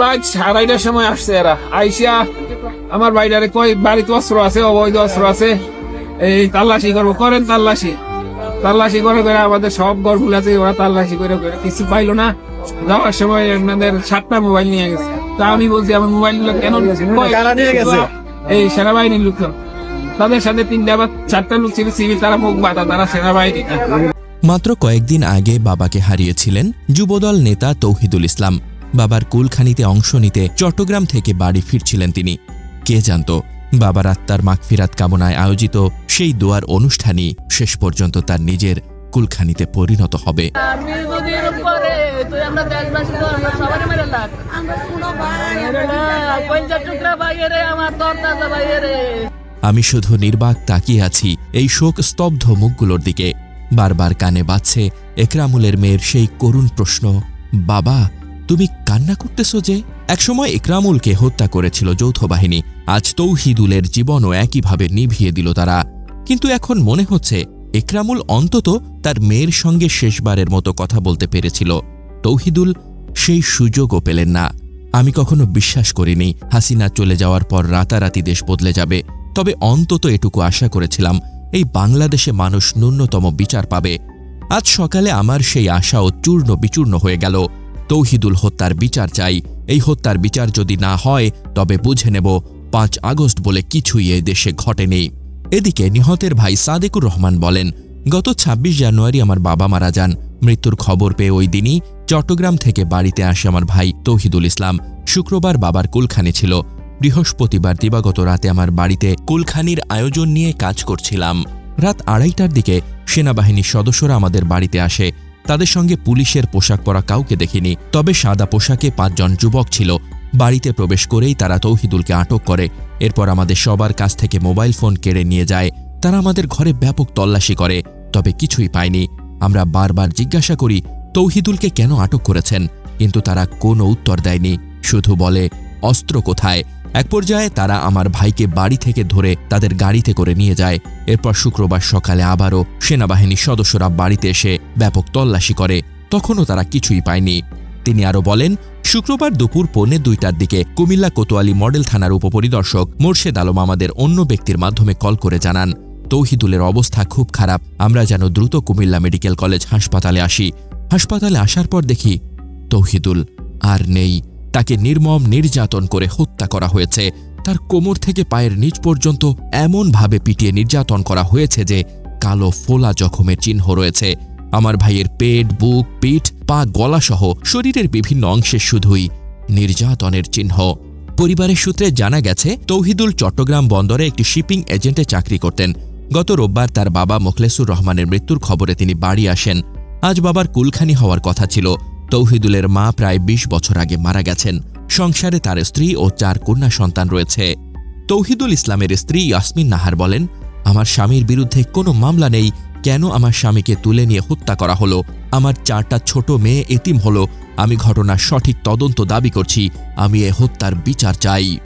ভাই সময় আসছে এরা। আইসিয়া আমার কই বাড়িতে অস্ত্র আছে অবৈধ অস্ত্র আছে। এই তাল্লাশি করব করেন তাল্লাশি। তাল্লাশি করে করে আমাদের সব ওরা তাল্লাশি করে করে কিছু পাইলো না। যাওয়ার সময় আপনাদের সাতটা মোবাইল নিয়ে গেছে। তা আমি বলছি আমার মোবাইলগুলো কেন কই? কারা নিয়ে গেছে? এই সেনাবাহিনীর লোক তাদের সাথে তিনটা বা চারটা লোক ছিল সিভিল তারা মুখ বাঁধা তারা সেনাবাহিনী। মাত্র কয়েকদিন আগে বাবাকে হারিয়েছিলেন যুবদল নেতা তৌহিদুল ইসলাম। বাবার কুলখানিতে অংশ নিতে চট্টগ্রাম থেকে বাড়ি ফিরছিলেন তিনি। কে জানত বাবার আত্মার মাগফিরাত কামনায় আয়োজিত সেই দোয়ার অনুষ্ঠানই শেষ পর্যন্ত তার নিজের কুলখানিতে পরিণত হবে। আমি শুধু নির্বাক তাকিয়ে আছি এই শোক স্তব্ধ মুখগুলোর দিকে। বারবার কানে বাজছে একরামুলের মেয়ের সেই করুণ প্রশ্ন বাবা তুমি কান্না করতেছো যে? একসময় একরামুলকে হত্যা করেছিল যৌথ বাহিনী। আজ তৌহিদুলের জীবনও একইভাবে নিভিয়ে দিল তারা। কিন্তু এখন মনে হচ্ছে একরামুল অন্তত তার মেয়ের সঙ্গে শেষবারের মতো কথা বলতে পেরেছিল। তৌহিদুল সেই সুযোগও পেলেন না। আমি কখনো বিশ্বাস করিনি, হাসিনা চলে যাওয়ার পর রাতারাতি দেশ বদলে যাবে। তবে অন্তত এটুকু আশা করেছিলাম, এই বাংলাদেশে মানুষ ন্যূনতম বিচার পাবে। আজ সকালে আমার সেই আশাও চূর্ণ বিচূর্ণ হয়ে গেল। তৌহিদুল হত্যার বিচার চাই। এই হত্যার বিচার যদি না হয়, তবে বুঝে নেব পাঁচ আগস্ট বলে কিছুই এ দেশে ঘটেনি। এদিকে নিহতের ভাই সাদেকুর রহমান বলেন, গত ২৬ জানুয়ারি আমার বাবা মারা যান। মৃত্যুর খবর পেয়ে ওই দিনই চট্টগ্রাম থেকে বাড়িতে আসে আমার ভাই তৌহিদুল ইসলাম। শুক্রবার বাবার কুলখানি ছিল। বৃহস্পতিবার দিবাগত রাতে আমার বাড়িতে কুলখানির আয়োজন নিয়ে কাজ করছিলাম। রাত আড়াইটার দিকে সেনাবাহিনীর সদস্যরা আমাদের বাড়িতে আসে। তাদের সঙ্গে পুলিশের পোশাক পরা কাউকে দেখিনি, তবে সাদা পোশাকে পাঁচজন যুবক ছিল। বাড়িতে প্রবেশ করেই তারা তৌহিদুলকে আটক করে। এরপর আমাদের সবার কাছ থেকে মোবাইল ফোন কেড়ে নিয়ে যায়। তারা আমাদের ঘরে ব্যাপক তল্লাশি করে, তবে কিছুই পায়নি। আমরা বারবার জিজ্ঞাসা করি, তৌহিদুলকে কেন আটক করেছেন? কিন্তু তারা কোনো উত্তর দেয়নি। শুধু বলে, অস্ত্র কোথায়? এক পর্যায়ে তারা আমার ভাইকে বাড়ি থেকে ধরে তাদের গাড়িতে করে নিয়ে যায়। এরপর শুক্রবার সকালে আবারও সেনাবাহিনীর সদস্যরা বাড়িতে এসে ব্যাপক তল্লাশি করে। তখনও তারা কিছুই পায়নি। তিনি আরও বলেন, শুক্রবার দুপুর পৌনে দুইটার দিকে কুমিল্লা কোতোয়ালি মডেল থানার উপপরিদর্শক মোর্শেদ আলম আমাদের অন্য ব্যক্তির মাধ্যমে কল করে জানান, তৌহিদুলের অবস্থা খুব খারাপ। আমরা যেন দ্রুত কুমিল্লা মেডিকেল কলেজ হাসপাতালে আসি। হাসপাতালে আসার পর দেখি তৌহিদুল আর নেই। তাকে নির্মম, নির্যাতন করে হত্যা করা হয়েছে। তার কোমর থেকে পায়ের নিচ পর্যন্ত এমনভাবে পিটিয়ে নির্যাতন করা হয়েছে যে কালো ফোলা জখমের চিহ্ন রয়েছে। আমার ভাইয়ের পেট, বুক, পিঠ, পা, গলাসহ শরীরের বিভিন্ন অংশে শুধুই নির্যাতনের চিহ্ন। পরিবারের সূত্রে জানা গেছে, তৌহিদুল চট্টগ্রাম বন্দরে একটি শিপিং এজেন্টে চাকরি করতেন। গত রোববার তার বাবা মোখলেসুর রহমানের মৃত্যুর খবরে তিনি বাড়ি আসেন। আজ বাবার কুলখানি হওয়ার কথা ছিল। তৌহিদুলের মা প্রায় ২০ বছর আগে মারা গেছেন। সংসারে তার স্ত্রী ও চার কন্যা সন্তান রয়েছে। তৌহিদুল ইসলামের স্ত্রী ইয়াসমিন নাহার বলেন, আমার স্বামীর বিরুদ্ধে কোনো মামলা নেই। কেন আমার স্বামীকে তুলে নিয়ে হত্যা করা হলো? আমার চারটা ছোট মেয়ে এতিম হলো। আমি ঘটনার সঠিক তদন্ত দাবি করছি। আমি এ হত্যার বিচার চাই।